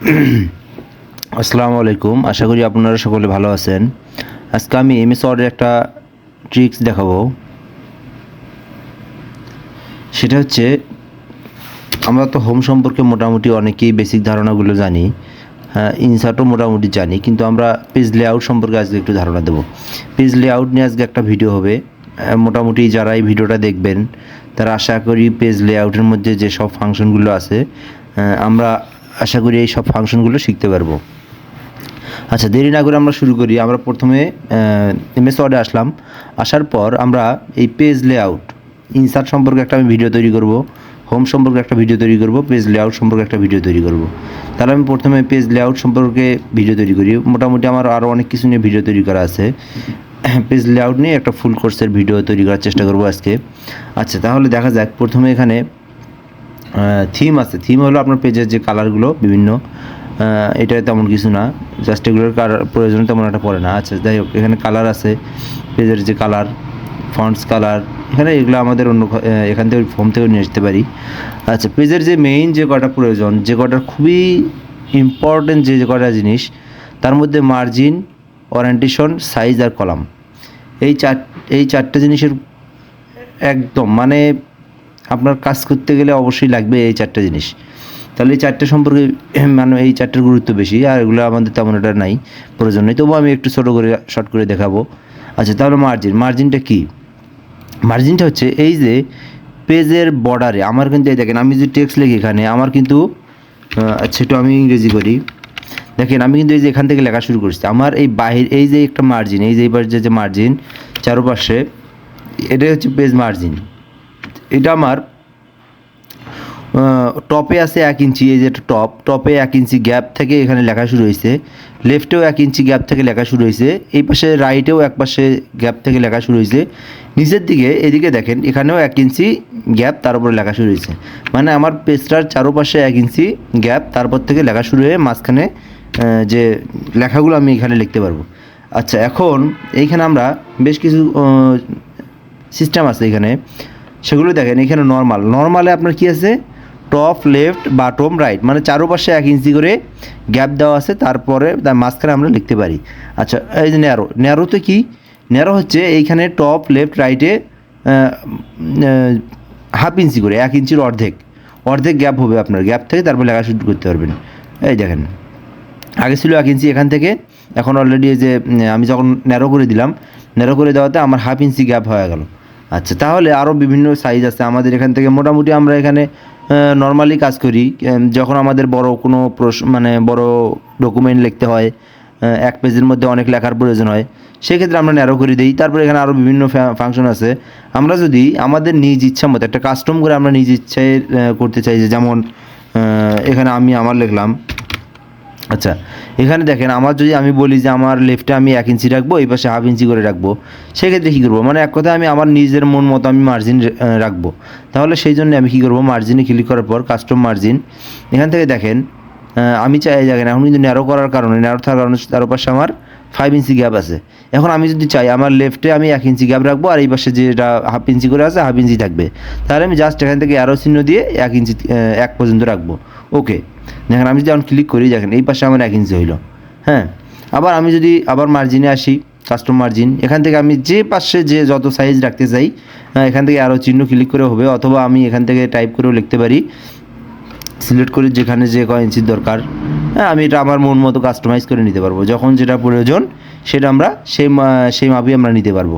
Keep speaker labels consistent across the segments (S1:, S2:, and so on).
S1: আসসালামু আলাইকুম। আশা করি আপনারা সকলে ভালো আছেন। আজকে আমি এমএস ওয়ার্ডের একটা ট্রিক্স দেখাবো। সেটা হচ্ছে, আমরা তো হোম সম্পর্কে মোটামুটি অনেকেই বেসিক ধারণাগুলো জানি। হ্যাঁ ইনসার্টও মোটামুটি জানি, কিন্তু আমরা পেজ লেআউট সম্পর্কে আজকে একটু ধারণা দেবো। পেজ লেআউট নিয়ে আজকে একটা ভিডিও হবে। মোটামুটি যারা এই ভিডিওটা দেখবেন, তারা আশা করি পেজ লেআউটের মধ্যে যে সব ফাংশনগুলো আছে আমরা আশা করি এই সব ফাংশনগুলো শিখতে পারব। আচ্ছা দেরি না করে আমরা শুরু করি। আমরা প্রথমে এমএস ওয়ার্ডে আসলাম। আসার পর আমরা এই পেজ লেআউট ইনসার্ট সম্পর্কে একটা আমি ভিডিও তৈরি করব হোম সম্পর্কে একটা ভিডিও তৈরি করব পেজ লেআউট সম্পর্কে একটা ভিডিও তৈরি করব। তাহলে আমি প্রথমে পেজ লেআউট সম্পর্কে ভিডিও তৈরি করি। মোটামুটি আমার আরও অনেক কিছু নিয়ে ভিডিও তৈরি করা আছে। পেজ লেআউট নিয়ে একটা ফুল কোর্সের ভিডিও তৈরি করার চেষ্টা করব আজকে। আচ্ছা তাহলে দেখা যাক। প্রথমে এখানে থিম আছে। থিম হলো আপনার পেজের যে কালারগুলো বিভিন্ন। এটা তেমন কিছু না। জাস্ট এগুলোর কালার প্রয়োজন তেমন একটা পড়ে না। আচ্ছা যাই হোক, এখানে কালার আছে। পেজের যে কালার ফন্টস কালার এখানে এগুলো আমাদের অন্য এখান থেকে ফর্ম থেকে নিয়ে আসতে পারি। আচ্ছা পেজের যে মেইন যে কটা প্রয়োজন, যে কটা খুবই ইম্পর্টেন্ট যে কটা জিনিস, তার মধ্যে মার্জিন ওরিয়েন্টেশন সাইজ আর কলাম এই চার এই চারটে জিনিসের একদম মানে আপনার কাজ করতে গেলে অবশ্যই লাগবে এই চারটে জিনিস। তাহলে এই চারটে সম্পর্কে মানে এই চারটের গুরুত্ব বেশি, আর এগুলো আমাদের তেমন একটা নাই প্রয়োজন নেই। তবুও আমি একটু ছোটো করে শর্ট করে দেখাবো। আচ্ছা তাহলে মার্জিন মার্জিনটা কি? মার্জিনটা হচ্ছে এই যে পেজের বর্ডারে আমার কিন্তু এই দেখেন, আমি যদি টেক্সট লিখি এখানে, আমার কিন্তু আচ্ছা একটু আমি ইংরেজি করি। দেখেন, আমি কিন্তু এই যে এখান থেকে লেখা শুরু করছি। আমার এই বাহির, এই যে একটা মার্জিন এই যে এবার যে মার্জিন চারপাশে, এটাই হচ্ছে পেজ মার্জিন এটা আমার টপে আছে এক ইঞ্চি, এই যে টপ, টপে এক ইঞ্চি গ্যাপ থেকে এখানে লেখা শুরু হয়েছে, লেফটেও এক ইঞ্চি গ্যাপ থেকে লেখা শুরু হয়েছে, এই পাশে রাইটেও এক পাশে গ্যাপ থেকে লেখা শুরু হয়েছে, নিচের দিকে, এদিকে দেখেন, এখানেও এক ইঞ্চি গ্যাপ, তার উপরে লেখা শুরু হয়েছে মানে আমার পেজটার চারোপাশে এক ইঞ্চি গ্যাপ, তারপর থেকে লেখা শুরু হয়ে মাঝখানে যে লেখাগুলো আমি এখানে লিখতে পারব। আচ্ছা এখন এইখানে আমরা বেশ কিছু সিস্টেম আছে এখানে। সেগুলো দেখেন, এখানে নর্মাল নর্মালে আপনার কি আছে? টপ লেফট বাটম রাইট মানে চারোপাশে এক ইঞ্চি করে গ্যাপ দেওয়া আছে, তারপরে তার মাঝখানে আমরা লিখতে পারি। আচ্ছা এই যে ন্যারো ন্যারোতে কি? ন্যারো হচ্ছে এইখানে টপ লেফট রাইটে হাফ ইঞ্চি করে, এক ইঞ্চির অর্ধেক। অর্ধেক গ্যাপ হবে আপনার। গ্যাপ থেকে তারপর লেখা শুরু করতে পারবেন। এই দেখেন। আগে ছিল এক ইঞ্চি এখান থেকে, এখন অলরেডি যে আমি যখন ন্যারো করে দিলাম ন্যারো করে দেওয়াতে আমার হাফ ইঞ্চি গ্যাপ হয়ে গেল। আচ্ছা তাহলে আরও বিভিন্ন সাইজ আছে। আমাদের এখান থেকে মোটামুটি আমরা এখানে নর্মালি কাজ করি। যখন আমাদের বড় কোনো মানে বড় ডকুমেন্ট লিখতে হয় এক পেজের মধ্যে অনেক লেখার প্রয়োজন হয়, সেক্ষেত্রে আমরা ন্যারো করে দিই। তারপরে এখানে আরও বিভিন্ন ফাংশন আছে। আমরা যদি আমাদের নিজ ইচ্ছা মতো, একটা কাস্টম করে আমরা নিজ ইচ্ছায় করতে চাই যে যেমন এখানে আমি আমার লিখলাম। আচ্ছা এখানে দেখেন আমার যদি আমি বলি যে আমার লেফটে আমি এক ইঞ্চি রাখব, এই পাশে হাফ ইঞ্চি করে রাখব, সেক্ষেত্রে কী করব? মানে এক কথায় আমি আমার নিজের মন মতো আমি মার্জিন রাখব। তাহলে সেই জন্য আমি কী করব? মার্জিনে ক্লিক করার পর কাস্টম মার্জিন এখান থেকে দেখেন আমি চাই, দেখেন, এখন কিন্তু ন্যারো করার কারণে ন্যারো থাকার কারণে তার পাশে আমার ফাইভ ইঞ্চি গ্যাপ আছে। এখন আমি যদি চাই, আমার লেফটে আমি এক ইঞ্চি গ্যাপ রাখব, আর এই পাশে যেটা হাফ ইঞ্চি করে আছে হাফ ইঞ্চি থাকবে। তাহলে আমি জাস্ট এখান থেকে অ্যারো চিহ্ন দিয়ে এক ইঞ্চি এক পর্যন্ত রাখব। ওকে, দেখেন আমি যখন ক্লিক করি, দেখেন এই পাশে আমার এক ইঞ্চি হইল। হ্যাঁ আবার আমি যদি আবার মার্জিনে আসি কাস্টম মার্জিন এখান থেকে আমি যে পাশে যে যত সাইজ রাখতে চাই এখান থেকে আরও চিহ্ন ক্লিক করে হবে, অথবা আমি এখান থেকে টাইপ করেও লিখতে পারি। সিলেক্ট করে যেখানে যে কয় ইঞ্চির দরকার হ্যাঁ আমি এটা আমার মন মতো কাস্টমাইজ করে নিতে পারব। যখন যেটা প্রয়োজন, সেটা আমরা সেই সেই মাপই আমরা নিতে পারব।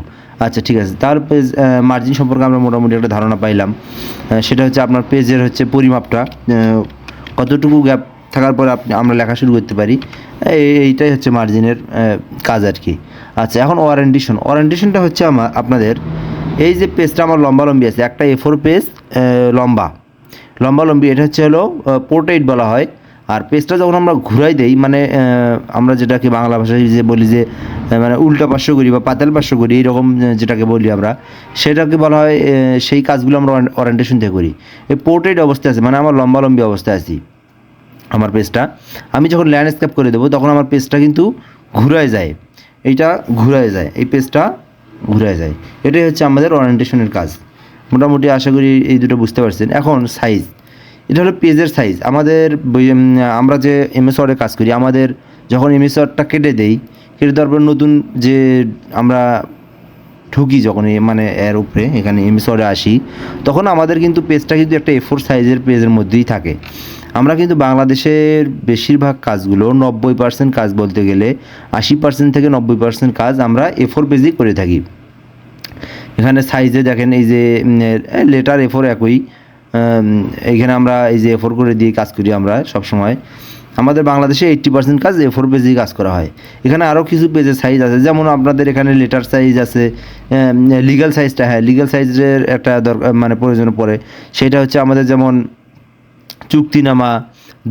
S1: আচ্ছা ঠিক আছে। তার পেজ মার্জিন সম্পর্কে আমরা মোটামুটি একটা ধারণা পাইলাম। সেটা হচ্ছে আপনার পেজের হচ্ছে পরিমাপটা। কতটুকু গ্যাপ থাকার পরে আপনি, আমরা লেখা শুরু করতে পারি। এই- এইটাই হচ্ছে মার্জিনের কাজ আর কি। আচ্ছা এখন ওয়ারেন্টেশন ওয়ারেন্টেশনটা হচ্ছে আমার, আপনাদের, এই যে পেজটা আমার লম্বা লম্বি আছে, একটা এ ফোর পেজ লম্বা লম্বা। লম্বি এটা হচ্ছে হলো পোর্ট্রেট বলা হয়। আর পেজটা যখন আমরা ঘুরাই দেই মানে আমরা যেটাকে বাংলা ভাষায় যে বলি যে মানে উল্টা পার্শ্ব করি বা পাতাল পার্শ্ব করি, এইরকম যেটাকে বলি আমরা, সেটাকে বলা হয় সেই কাজগুলো আমরা ওরিয়েন্টেশন থেকে করি। এই পোর্ট্রেট অবস্থায় আছে মানে আমার লম্বা লম্বি অবস্থায় আছি, আমার পেজটা। আমি যখন ল্যান্ডস্কেপ করে দেবো, তখন আমার পেজটা কিন্তু ঘুরায় যায়। এইটা ঘুরায় যায়, এই পেজটা ঘুরায় যায়। এটাই হচ্ছে আমাদের ওরিয়েন্টেশনের কাজ। মোটামুটি আশা করি এই দুটো বুঝতে পারছেন। এখন সাইজ এটা হলো পেজের সাইজ আমাদের আমরা যে এমএস ওয়ার্ডে কাজ করি, আমাদের যখন এমএস ওয়ার্ডটা কেটে দেই, কেটে দেওয়ার পর নতুন যে আমরা ঢুকি যখন মানে এর উপরে, এখানে এমএস ওয়ার্ডে আসি, তখন আমাদের কিন্তু পেজটা কিন্তু একটা এফোর সাইজের পেজের মধ্যেই থাকে। আমরা কিন্তু বাংলাদেশের বেশিরভাগ কাজগুলো নব্বই পার্সেন্ট কাজ বলতে গেলে আশি পার্সেন্ট থেকে নব্বই পার্সেন্ট কাজ আমরা এফোর পেজেই করে থাকি। এখানে সাইজে দেখেন এই যে লেটার এফোর একই। উম, এইখানে আমরা এই যে এফোর করে দিয়ে কাজ করি আমরা সব সময় আমাদের বাংলাদেশে এইট্টি পার্সেন্ট কাজ এফোর পেজেই কাজ করা হয়। এখানে আরও কিছু পেজের সাইজ আছে যেমন আপনাদের এখানে লেটার সাইজ আছে লিগ্যাল সাইজটা হ্যাঁ লিগ্যাল সাইজের একটা দরকার মানে প্রয়োজন পড়ে। সেটা হচ্ছে আমাদের যেমন চুক্তিনামা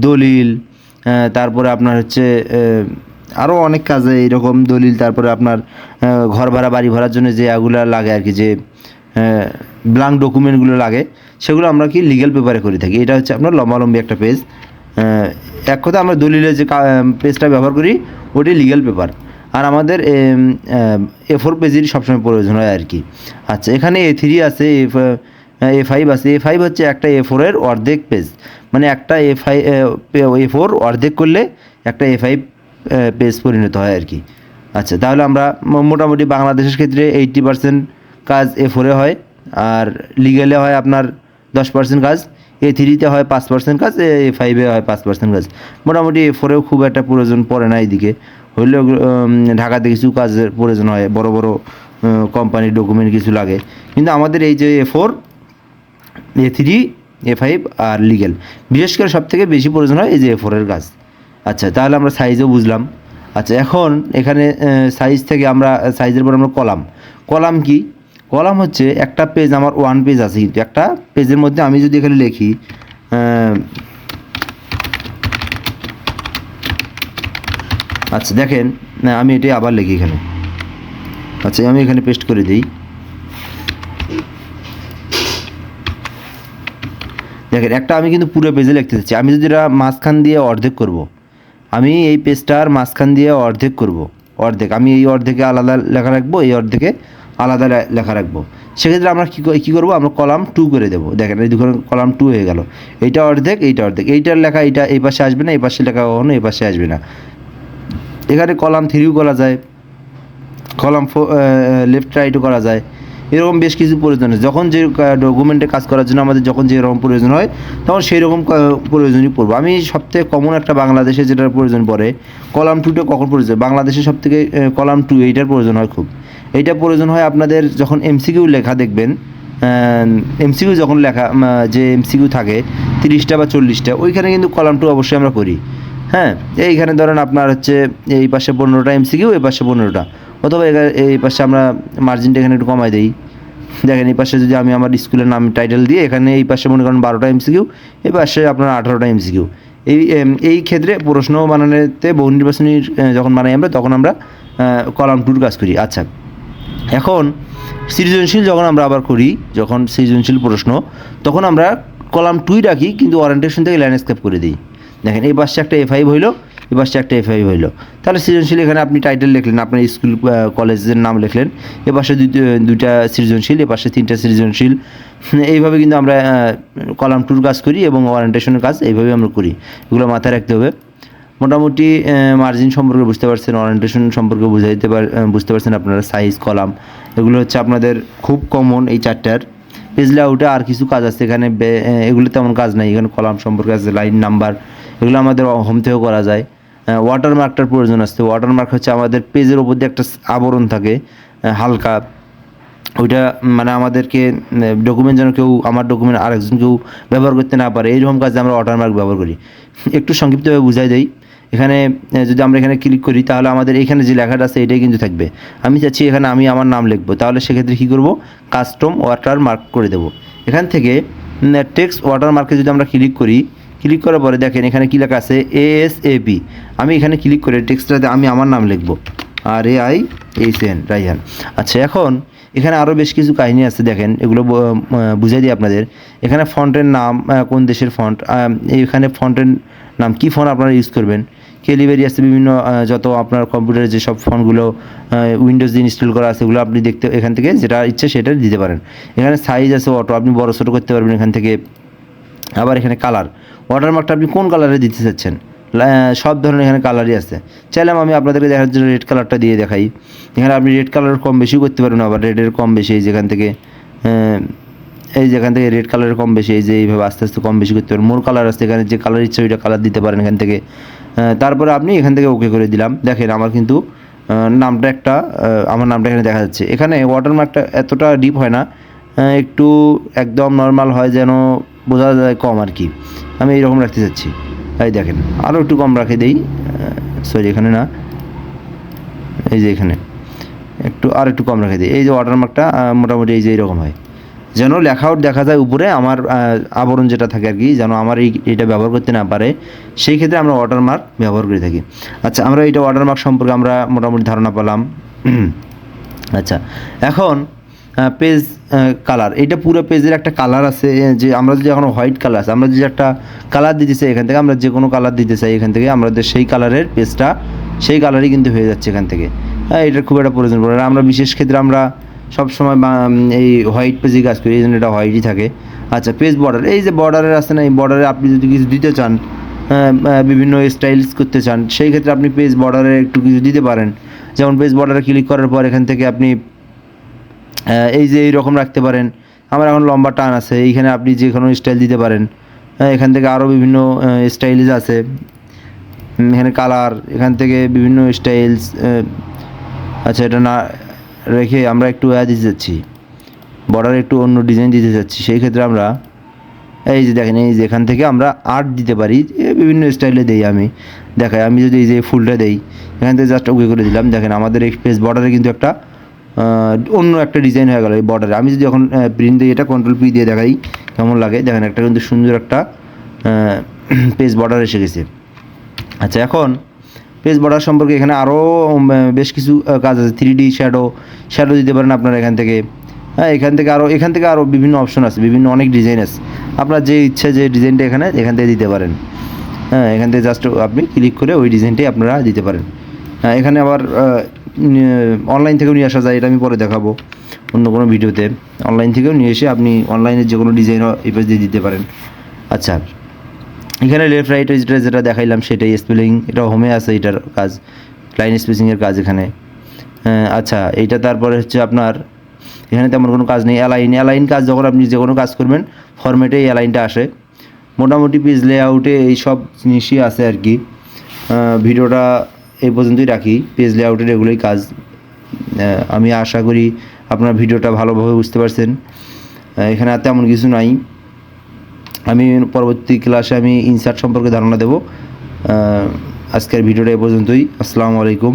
S1: দলিল তারপরে আপনার হচ্ছে আরও অনেক কাজে এরকম দলিল তারপরে আপনার ঘর ভাড়া বাড়ি ভাড়ার জন্য যে এগুলো লাগে আর কি যে ব্লাঙ্ক ডকুমেন্টগুলো লাগে। সেগুলো আমরা কি লিগ্যাল পেপারে করে থাকি। এটা হচ্ছে আপনার লম্বালম্বি একটা পেজ এক কথা আমরা দলিলের যে পেজটা ব্যবহার করি ওটি লিগ্যাল পেপার আর আমাদের এ ফোর পেজেরই সবসময় প্রয়োজন হয় আর কি। আচ্ছা এখানে এ থ্রি আছে এ ফাইভ আছে। এ ফাইভ হচ্ছে একটা এ ফোরের অর্ধেক পেজ মানে একটা এ ফাইভ এ ফোর অর্ধেক করলে একটা এ ফাইভ পেজ পরিণত হয় আর কি। আচ্ছা তাহলে আমরা মোটামুটি বাংলাদেশের ক্ষেত্রে এইট্টি পার্সেন্ট কাজ এ ফোরে হয়। আর লিগেলে হয় আপনার দশ পার্সেন্ট কাজ, এ থ্রিতে হয় পাঁচ পার্সেন্ট কাজ, এ ফাইভে হয় পাঁচ পার্সেন্ট কাজ। মোটামুটি এ ফোরেও খুব একটা প্রয়োজন পড়ে না এইদিকে। হইলেও ঢাকাতে কিছু কাজের প্রয়োজন হয়, বড় বড় কোম্পানির ডকুমেন্ট কিছু লাগে। কিন্তু আমাদের এই যে A four A three A five R legal বিশেষ করে সব থেকে বেশি প্রয়োজন হয় এই যে এ ফোরের কাজ। আচ্ছা তাহলে আমরা সাইজও বুঝলাম। আচ্ছা এখন এখানে সাইজ থেকে আমরা সাইজের পর আমরা কলাম। কলাম কি? কলাম হচ্ছে একটা পেজ আমার ওয়ান পেজ আছে, কিন্তু একটা পেজের মধ্যে আমি যদি এখানে লিখি আচ্ছা দেখেন, না, আমি এটাই আবার লিখি এখানে আচ্ছা আমি এখানে পেস্ট করে দিই দেখেন, একটা আমি কিন্তু পুরো পেজে লিখতে চাচ্ছি আমি যদি এটা মাঝখান দিয়ে অর্ধেক করব। আমি এই পেজটার মাঝখান দিয়ে অর্ধেক করব। অর্ধেক আমি এই অর্ধেকে আলাদা লেখা রাখব, এই অর্ধেকে আলাদা লেখা রাখব। সেক্ষেত্রে আমরা কী কী করব? আমরা কলাম টু করে দেবো। দেখেন, এই দুখানে কলাম টু হয়ে গেল। এইটা অর্ধেক এইটা অর্ধেক। এইটার লেখা এইটা এই পাশে আসবে না, এই পাশে লেখা কখনো এই পাশে আসবে না। এখানে কলাম থ্রিও করা যায়। কলাম লেফট রাইটও করা যায়। এরকম বেশ কিছু প্রয়োজন হয় যখন যে ডকুমেন্টে কাজ করার জন্য আমাদের যখন যে রকম প্রয়োজন হয়, তখন সেই রকম প্রয়োজনই পড়ব। আমি সবথেকে কমন একটা বাংলাদেশে যেটার প্রয়োজন পড়ে, কলাম টুটা কখন প্রয়োজন? বাংলাদেশে সবথেকে কলাম টু এইটার প্রয়োজন হয় খুব। এইটা প্রয়োজন হয় আপনাদের যখন এমসিকিউ লেখা দেখবেন এমসিকিউ যখন লেখা যে এমসিকিউ থাকে, তিরিশটা বা চল্লিশটা, ওইখানে কিন্তু কলাম টু অবশ্যই আমরা করি হ্যাঁ এইখানে ধরেন আপনার হচ্ছে এই পাশে পনেরোটা এমসিকিউ এই পাশে পনেরোটা। অথবা এই পাশে আমরা মার্জিনটা এখানে একটু কমাই দিই। দেখেন এই পাশে যদি আমি আমার স্কুলের নাম টাইটেল দিয়ে, এখানে এই পাশে মনে করেন বারোটা এমসিকিউ এই পাশে আপনার আঠারোটা এমসিকিউ এই এই ক্ষেত্রে প্রশ্ন বানানোতে বহু নির্বাচনীর যখন বানাই আমরা, তখন আমরা কলাম টুর কাজ করি। আচ্ছা এখন সৃজনশীল যখন আমরা আবার করি, যখন সৃজনশীল প্রশ্ন, তখন আমরা কলাম টুই রাখি, কিন্তু ওরিয়েন্টেশন থেকে ল্যান্ডস্কেপ করে দিই। দেখেন এই পাশে একটা এ ফাইভ হইল এই পাশে একটা এ ফাইভ হইল। তাহলে সৃজনশীল এখানে আপনি টাইটেল লিখলেন, আপনার স্কুল কলেজের নাম লিখলেন, এ পাশে দুইটা সৃজনশীল, এ পাশে তিনটা সৃজনশীল। এইভাবে কিন্তু আমরা কলাম টুর কাজ করি এবং ওরিয়েন্টেশনের কাজ এইভাবে আমরা করি। এগুলো মাথায় রাখতে হবে। মোটামুটি মার্জিন সম্পর্কে বুঝতে পারছেন ওরিয়েন্টেশন সম্পর্কে বুঝাইতে পার বুঝতে পারছেন আপনারা সাইজ কলাম এগুলো হচ্ছে আপনাদের খুব কমন এই চারটার। পেজ লেআউটে আর কিছু কাজ আছে এখানে এগুলো তেমন কাজ নাই। এখানে কলাম সম্পর্কে আছে লাইন নাম্বার এগুলো আমাদের হোম থেকেও করা যায়। ওয়াটার মার্কটার প্রয়োজন আছে। ওয়াটারমার্ক হচ্ছে আমাদের পেজের উপর দিয়ে একটা আবরণ থাকে হালকা। ওইটা মানে আমাদেরকে ডকুমেন্ট যেন কেউ, আমার ডকুমেন্ট আরেকজন কেউ ব্যবহার করতে না পারে। এইরকম কাজে আমরা ওয়াটারমার্ক ব্যবহার করি। একটু সংক্ষিপ্তভাবে বুঝাই দেই। এখানে যদি আমরা এখানে ক্লিক করি, তাহলে আমাদের এখানে যে লেখাটা আছে, এটাই কিন্তু থাকবে। আমি চাচ্ছি এখানে আমি আমার নাম লিখব। তাহলে সেক্ষেত্রে কী করব? কাস্টম ওয়াটার মার্ক করে দেবো। এখান থেকে টেক্সট ওয়াটার মার্কে যদি আমরা ক্লিক করি ক্লিক করার পরে দেখেন এখানে কী লেখা আছে? এ এস এ পি আমি এখানে ক্লিক করে টেক্সটটাতে আমি আমার নাম লিখব। আর A I H N Raihan. আচ্ছা এখন এখানে আরও বেশ কিছু কাহিনী আছে, দেখেন। এগুলো ব- বুঝাই দিই আপনাদের। এখানে ফন্টের নাম কোন দেশের ফন্ট? এখানে ফন্টের নাম কি ফন্ট আপনারা ইউজ করবেন? কেলিভেরি আছে বিভিন্ন যত আপনার কম্পিউটারে যেসব ফোনগুলো উইন্ডোজ দিয়ে ইনস্টল করা আছে এগুলো আপনি দেখতে, এখান থেকে যেটা ইচ্ছে সেটা দিতে পারেন। এখানে সাইজ আছে অটো, আপনি বড় ছোটো করতে পারবেন এখান থেকে। আবার এখানে কালার ওয়াটারমার্কটা আপনি কোন কালারে দিতে চাচ্ছেন? সব ধরনের এখানে কালারই আছে। চাইলাম আমি আপনাদেরকে দেখার জন্য রেড কালারটা দিয়ে দেখাই। এখানে আপনি রেড কালার কম বেশি করতে পারবেন, আবার রেডের কম বেশি, এই যেখান থেকে এই যেখান থেকে রেড কালারের কম বেশি, এই যে এইভাবে আস্তে আস্তে কম বেশি করতে পারেন মোর কালার আছে, এখানে যে কালার ইচ্ছে ওইটা কালার দিতে পারেন এখান থেকে। তারপরে আপনি এখান থেকে ওকে করে দিলাম। দেখেন আমার কিন্তু নামটা একটা আমার নামটা এখানে দেখা যাচ্ছে। এখানে ওয়াটারমার্কটা এতটা ডিপ হয় না একটু একদম নর্মাল হয় যেন বোঝা যায় কম আর কি। আমি এইরকম রাখতে চাচ্ছি তাই দেখেন আরও একটু কম রাখে দেই। সরি এখানে না। এই যে এখানে। একটু, আর একটু কম রেখে দিই। এই যে ওয়াটারমার্কটা মোটামুটি এই যে এইরকম হয়। যেন লেখাও দেখা যায় উপরে, আমার আবরণ যেটা থাকে আর কি, যেন আমার এই এটা ব্যবহার করতে না পারে, সেই ক্ষেত্রে আমরা ওয়াটারমার্ক ব্যবহার করে থাকি। আচ্ছা আমরা এইটা ওয়াটারমার্ক সম্পর্কে আমরা মোটামুটি ধারণা পেলাম। আচ্ছা এখন পেজ কালার এটা পুরো পেজের একটা কালার আছে যে আমরা যদি এখন হোয়াইট কালার আছে, আমরা যদি একটা কালার দিতে চাই এখান থেকে, আমরা যে কোনো কালার দিতে চাই এখান থেকে, আমাদের সেই কালারের পেজটা সেই কালারই কিন্তু হয়ে যাচ্ছে এখান থেকে। হ্যাঁ এটার খুব একটা প্রয়োজন পড়ে আমরা বিশেষ ক্ষেত্রে আমরা সবসময় এই হোয়াইট পেজে কাজ করি, এই জন্য এটা হোয়াইটই থাকে। আচ্ছা পেজ বর্ডার এই যে বর্ডারের আছে না, এই বর্ডারে আপনি যদি কিছু দিতে চান বিভিন্ন স্টাইলস করতে চান, সেই ক্ষেত্রে আপনি পেজ বর্ডারে একটু কিছু দিতে পারেন। যেমন পেজ বর্ডারে ক্লিক করার পর এখান থেকে আপনি এই যে এইরকম রাখতে পারেন। আমার এখন লম্বা টান আছে, এইখানে আপনি যে কোনো স্টাইল দিতে পারেন। এখান থেকে আরও বিভিন্ন স্টাইলিজ আছে। এখানে কালার এখান থেকে বিভিন্ন স্টাইলস আচ্ছা এটা না রেখে আমরা একটু ইয়া দিতে যাচ্ছি। বর্ডারে একটু অন্য ডিজাইন দিতে যাচ্ছি। সেই ক্ষেত্রে আমরা, এই যে দেখেন, এই যে এখান থেকে আমরা আর্ট দিতে পারি। বিভিন্ন স্টাইলে দেই আমি। দেখাই, আমি যদি এই যে ফুলটা দেই, এখান থেকে জাস্ট ওকে করে দিলাম। দেখেন, আমাদের এই বর্ডারে কিন্তু একটা অন্য একটা ডিজাইন হয়ে গেল এই বর্ডারে আমি যদি এখন প্রিন্ট দিই এটা কন্ট্রোল পি দিয়ে দেখাই, কেমন লাগে? দেখেন একটা কিন্তু সুন্দর একটা পেজ বর্ডার এসে গেছে। আচ্ছা এখন পেজ বর্ডার সম্পর্কে এখানে আরও বেশ কিছু কাজ আছে। থ্রি ডি শ্যাডো শ্যাডো দিতে পারেন আপনারা এখান থেকে। হ্যাঁ এখান থেকে আরও এখান থেকে আরও বিভিন্ন অপশন আছে, বিভিন্ন অনেক ডিজাইন আছে। আপনার যে ইচ্ছে যে ডিজাইনটা এখানে, এখান থেকে দিতে পারেন। হ্যাঁ এখান থেকে জাস্ট আপনি ক্লিক করে ওই ডিজাইনটাই আপনারা দিতে পারেন। হ্যাঁ এখানে আবার অনলাইন থেকেও নিয়ে আসা যায়, এটা আমি পরে দেখাবো অন্য কোনো ভিডিওতে। অনলাইন থেকেও নিয়ে এসে আপনি অনলাইনে যে কোনো ডিজাইন এই পেজ দিয়ে দিতে পারেন। আচ্ছা এখানে লেফট রাইট যেটা যেটা দেখাইলাম, সেটাই স্পেলিং এটা হোমে আছে এটার কাজ লাইন স্পেসিংয়ের কাজ এখানে। আচ্ছা এইটা তারপরে হচ্ছে আপনার, এখানে তেমন কোনো কাজ নেই অ্যালাইন অ্যালাইন কাজ যখন আপনি যে কোনো কাজ করবেন ফরম্যাটে এই অ্যালাইনটা আসে। মোটামুটি পেজ লেআউটে এই সব জিনিসই আছে আর কি। ভিডিওটা এই পর্যন্তই রাখি। পেজ লেআউটের এগুলোই কাজ আমি আশা করি আপনার ভিডিওটা ভালোভাবে বুঝতে পারছেন। এখানে আর তেমন কিছু নাই। আমি পরবর্তী ক্লাসে আমি ইনসার্ট সম্পর্কে ধারণা দেব। আজকের ভিডিওটা এ পর্যন্তই। আসসালামু আলাইকুম।